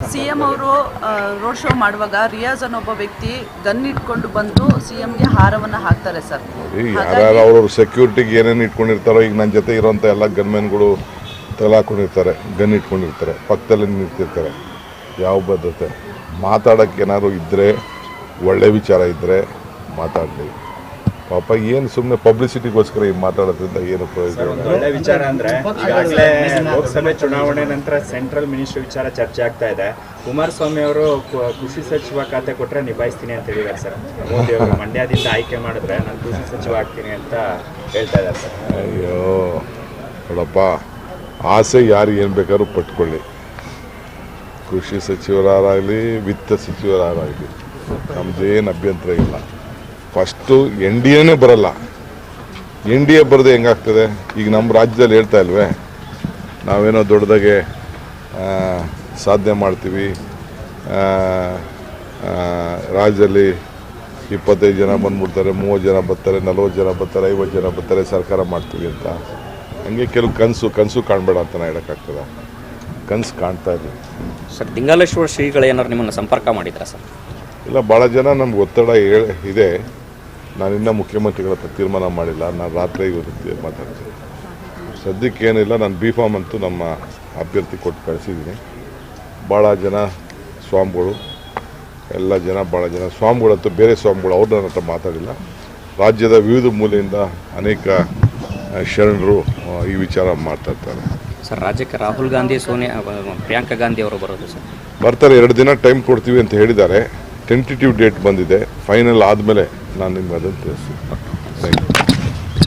C M ಅವರು road show ಮಾಡುವಾಗ ರಿಯಾಜ್ ಅನ್ನೋ ಒಬ್ಬ ವ್ಯಕ್ತಿ ಗನ್ ಇಟ್ಕೊಂಡು ಬಂದು ಸಿ ಎಂಗೆ ಹಾರವನ್ನು ಹಾಕ್ತಾರೆ ಸರ್. ಯಾರ್ಯಾರು ಅವ್ರವ್ರ ಸೆಕ್ಯೂರಿಟಿಗೆ ಏನೇನು ಇಟ್ಕೊಂಡಿರ್ತಾರೋ ಈಗ ನನ್ನ ಜೊತೆ ಇರೋಂಥ ಎಲ್ಲ ಗನ್ಮೆನ್ಗಳು ತಲಾಕೊಂಡಿರ್ತಾರೆ ಗನ್ ಇಟ್ಕೊಂಡಿರ್ತಾರೆ ಪಕ್ಕದಲ್ಲಿ ನಿಂತಿರ್ತಾರೆ. ಯಾವ ಬದ್ಧತೆ ಮಾತಾಡೋಕ್ಕೆ ಏನಾದ್ರು ಇದ್ದರೆ ಒಳ್ಳೆ ವಿಚಾರ ಇದ್ದರೆ ಮಾತಾಡಲಿ. ಪಾಪ ಏನು ಸುಮ್ಮನೆ ಪಬ್ಲಿಸಿಟಿಗೋಸ್ಕರ ಈಗ ಮಾತಾಡೋದ್ರಿಂದ ಏನು ಪ್ರಯೋಜನ ಇಲ್ಲ. ಒಳ್ಳೆ ವಿಚಾರ ಅಂದ್ರೆ ಈಗಾಗಲೇ ಲೋಕಸಭೆ ಚುನಾವಣೆ ನಂತರ ಸೆಂಟ್ರಲ್ ಮಿನಿಸ್ಟರ್ ವಿಚಾರ ಚರ್ಚೆ ಆಗ್ತಾ ಇದೆ. ಕುಮಾರಸ್ವಾಮಿ ಅವರು ಕೃಷಿ ಸಚಿವ ಖಾತೆ ಕೊಟ್ಟರೆ ನಿಭಾಯಿಸ್ತೀನಿ ಅಂತ ಹೇಳಿದ್ದಾರೆ ಸರ್. ಮೋದಿ ಅವರು ಮಂಡ್ಯದಿಂದ ಆಯ್ಕೆ ಮಾಡಿದ್ರೆ ನಾನು ಕೃಷಿ ಸಚಿವ ಆಗ್ತೀನಿ ಅಂತ ಹೇಳ್ತಾ ಇದ್ದಾರೆ ಸರ್. ಅಯ್ಯೋ ನೋಡಪ್ಪ ಆಸೆ ಯಾರು ಏನು ಬೇಕಾದ್ರೂ ಪಟ್ಕೊಳ್ಳಿ. ಕೃಷಿ ಸಚಿವರಾಗಲಿ ವಿತ್ತ ಸಚಿವರಾಗಲಿ ನಮ್ದೇನು ಅಭ್ಯಂತರ ಇಲ್ಲ. ಫಸ್ಟು ಎನ್ ಡಿ ಎನೇ ಬರಲ್ಲ. ಎನ್ ಡಿ ಎ ಬರದೆ ಹೆಂಗಾಗ್ತದೆ? ಈಗ ನಮ್ಮ ರಾಜ್ಯದಲ್ಲಿ ಹೇಳ್ತಾ ಇಲ್ವೇ? ನಾವೇನೋ ದೊಡ್ಡದಾಗೆ ಸಾಧನೆ ಮಾಡ್ತೀವಿ. ರಾಜ್ಯದಲ್ಲಿ ಇಪ್ಪತ್ತೈದು ಜನ ಬಂದ್ಬಿಡ್ತಾರೆ ಮೂವತ್ತು ಜನ ಬರ್ತಾರೆ ನಲ್ವತ್ತು ಜನ ಬರ್ತಾರೆ ಐವತ್ತು ಜನ ಬರ್ತಾರೆ ಸರ್ಕಾರ ಮಾಡ್ತೀವಿ ಅಂತ. ಹಂಗೆ ಕೆಲವು ಕನಸು ಕನಸು ಕಾಣಬೇಡ ಅಂತ ನಾನು ಹೇಳೋಕ್ಕಾಗ್ತದೆ. ಕನಸು ಕಾಣ್ತಾ ಇದ್ದೀವಿ ಸರ್ ಲಿಂಗಾಲೇಶ್ವರ ಶ್ರೀಗಳು ಏನಾದ್ರು ನಿಮ್ಮನ್ನು ಸಂಪರ್ಕ ಮಾಡಿದ್ರಾ ಸರ್? ಇಲ್ಲ ಭಾಳ ಜನ ನಮ್ಗೆ ಒತ್ತಡ ಹೇಳ್ ಇದೆ. ನಾನಿನ್ನ ಮುಖ್ಯಮಂತ್ರಿಗಳ ಹತ್ರ ತೀರ್ಮಾನ ಮಾಡಿಲ್ಲ. ನಾನು ರಾತ್ರಿ ಇವತ್ತು ಮಾತಾಡ್ತೀನಿ ಸದ್ಯಕ್ಕೆ ಏನಿಲ್ಲ ನಾನು ಬಿ ಫಾರ್ಮ್ ಅಂತೂ ನಮ್ಮ ಅಭ್ಯರ್ಥಿ ಕೊಟ್ಟು ಕಳಿಸಿದ್ದೀನಿ. ಭಾಳ ಜನ ಸ್ವಾಮಿಗಳು ಎಲ್ಲ ಜನ ಭಾಳ ಜನ ಸ್ವಾಮಿಗಳಂತೂ ಬೇರೆ ಸ್ವಾಮಿಗಳು ಅವ್ರು ನನ್ನ ಹತ್ರ ಮಾತಾಡಿಲ್ಲ. ರಾಜ್ಯದ ವಿವಿಧ ಮೂಲೆಯಿಂದ ಅನೇಕ ಶರಣರು ಈ ವಿಚಾರ ಮಾತಾಡ್ತಾರೆ ಸರ್ ರಾಜ್ಯಕ್ಕೆ ರಾಹುಲ್ ಗಾಂಧಿ ಸೋನಿಯಾ ಪ್ರಿಯಾಂಕಾ ಗಾಂಧಿ ಅವರು ಬರೋದು ಸರ್? ಬರ್ತಾರೆ ಎರಡು ದಿನ ಟೈಮ್ ಕೊಡ್ತೀವಿ ಅಂತ ಹೇಳಿದ್ದಾರೆ. ಟೆಂಟಿಟಿವ್ ಡೇಟ್ ಬಂದಿದೆ. ಫೈನಲ್ ಆದಮೇಲೆ London weather. This. Thank you.